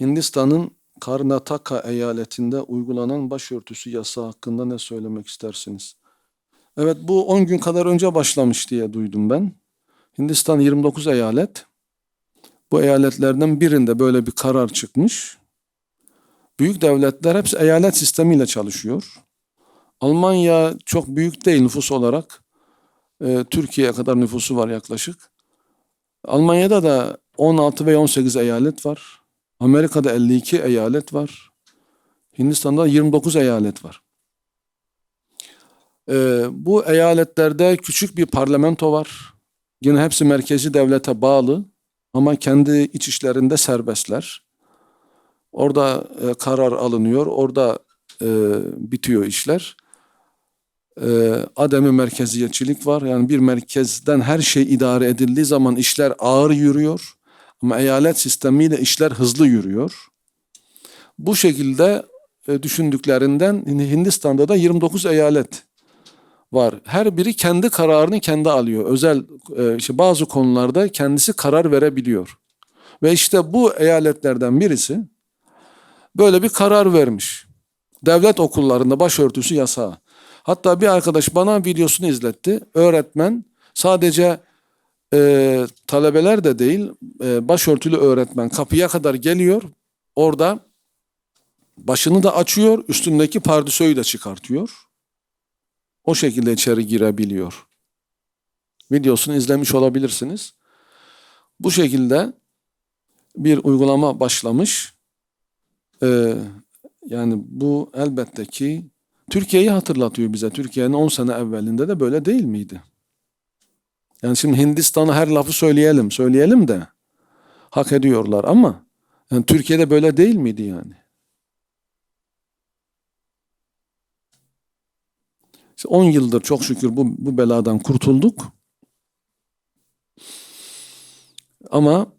Hindistan'ın Karnataka eyaletinde uygulanan başörtüsü yasağı hakkında ne söylemek istersiniz? Evet bu 10 gün kadar önce başlamış diye duydum ben. Hindistan 29 eyalet. Bu eyaletlerden birinde böyle bir karar çıkmış. Büyük devletler hepsi eyalet sistemiyle çalışıyor. Almanya çok büyük değil nüfus olarak. Ee, Türkiye'ye kadar nüfusu var yaklaşık. Almanya'da da 16 ve 18 eyalet var. Amerika'da 52 eyalet var. Hindistan'da 29 eyalet var. Ee, bu eyaletlerde küçük bir parlamento var. Yine hepsi merkezi devlete bağlı ama kendi iç işlerinde serbestler. Orada e, karar alınıyor, orada e, bitiyor işler. E, ademi merkeziyetçilik var. Yani bir merkezden her şey idare edildiği zaman işler ağır yürüyor. Ama eyalet sistemiyle işler hızlı yürüyor. Bu şekilde e, düşündüklerinden Hindistan'da da 29 eyalet var. Her biri kendi kararını kendi alıyor. Özel e, işte bazı konularda kendisi karar verebiliyor. Ve işte bu eyaletlerden birisi böyle bir karar vermiş. Devlet okullarında başörtüsü yasağı. Hatta bir arkadaş bana videosunu izletti. Öğretmen sadece e, talebeler de değil e, başörtülü öğretmen kapıya kadar geliyor. Orada başını da açıyor, üstündeki pardösüyü de çıkartıyor. O şekilde içeri girebiliyor. Videosunu izlemiş olabilirsiniz. Bu şekilde bir uygulama başlamış. Ee, yani bu elbette ki Türkiye'yi hatırlatıyor bize. Türkiye'nin 10 sene evvelinde de böyle değil miydi? Yani şimdi Hindistan'a her lafı söyleyelim, söyleyelim de hak ediyorlar ama yani Türkiye'de böyle değil miydi yani? İşte 10 yıldır çok şükür bu, bu beladan kurtulduk. Ama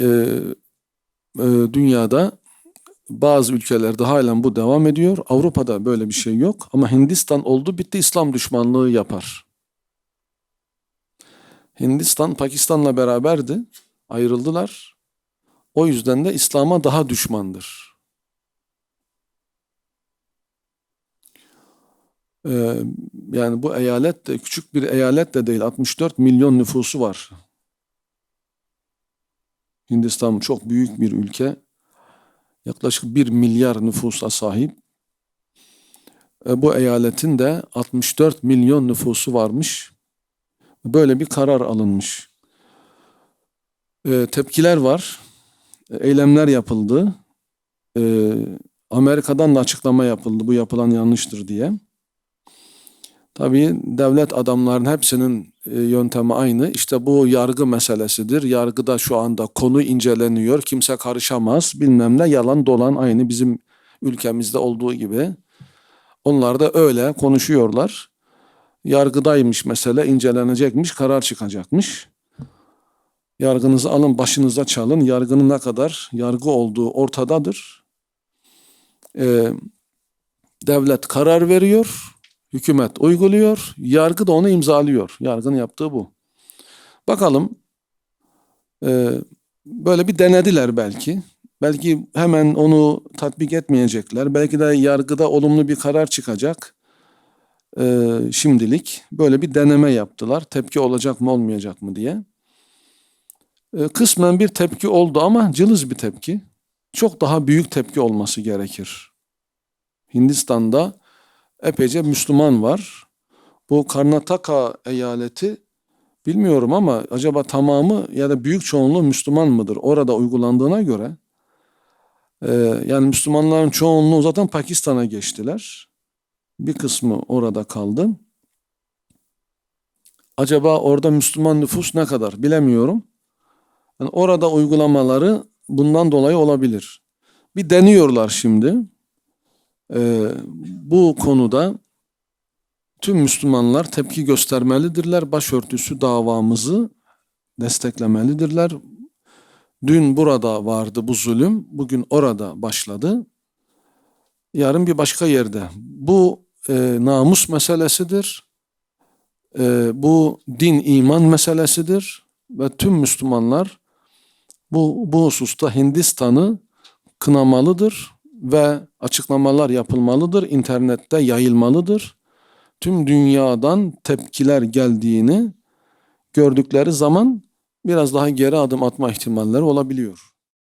e, e, dünyada bazı ülkelerde halen bu devam ediyor. Avrupa'da böyle bir şey yok. Ama Hindistan oldu bitti İslam düşmanlığı yapar. Hindistan Pakistan'la beraberdi. Ayrıldılar. O yüzden de İslam'a daha düşmandır. Ee, yani bu eyalet de küçük bir eyalet de değil. 64 milyon nüfusu var. Hindistan çok büyük bir ülke. Yaklaşık 1 milyar nüfusa sahip. Ee, bu eyaletin de 64 milyon nüfusu varmış. Böyle bir karar alınmış. Ee, tepkiler var. Eylemler yapıldı. Ee, Amerika'dan da açıklama yapıldı. Bu yapılan yanlıştır diye. Tabii devlet adamların hepsinin e, yöntemi aynı. İşte bu yargı meselesidir. Yargıda şu anda konu inceleniyor. Kimse karışamaz. Bilmem ne yalan dolan aynı bizim ülkemizde olduğu gibi. Onlar da öyle konuşuyorlar. Yargıdaymış mesele, incelenecekmiş, karar çıkacakmış. Yargınızı alın, başınıza çalın. Yargının ne kadar yargı olduğu ortadadır. Ee, devlet karar veriyor, hükümet uyguluyor, yargı da onu imzalıyor. Yargının yaptığı bu. Bakalım, e, böyle bir denediler belki. Belki hemen onu tatbik etmeyecekler. Belki de yargıda olumlu bir karar çıkacak e, şimdilik böyle bir deneme yaptılar. Tepki olacak mı olmayacak mı diye. E, kısmen bir tepki oldu ama cılız bir tepki. Çok daha büyük tepki olması gerekir. Hindistan'da epeyce Müslüman var. Bu Karnataka eyaleti bilmiyorum ama acaba tamamı ya da büyük çoğunluğu Müslüman mıdır? Orada uygulandığına göre e, yani Müslümanların çoğunluğu zaten Pakistan'a geçtiler. Bir kısmı orada kaldı. Acaba orada Müslüman nüfus ne kadar bilemiyorum. Yani orada uygulamaları bundan dolayı olabilir. Bir deniyorlar şimdi. Ee, bu konuda tüm Müslümanlar tepki göstermelidirler. Başörtüsü davamızı desteklemelidirler. Dün burada vardı bu zulüm, bugün orada başladı. Yarın bir başka yerde. Bu e, namus meselesidir. E, bu din iman meselesidir ve tüm Müslümanlar bu bu hususta Hindistan'ı kınamalıdır ve açıklamalar yapılmalıdır, internette yayılmalıdır. Tüm dünyadan tepkiler geldiğini gördükleri zaman biraz daha geri adım atma ihtimalleri olabiliyor.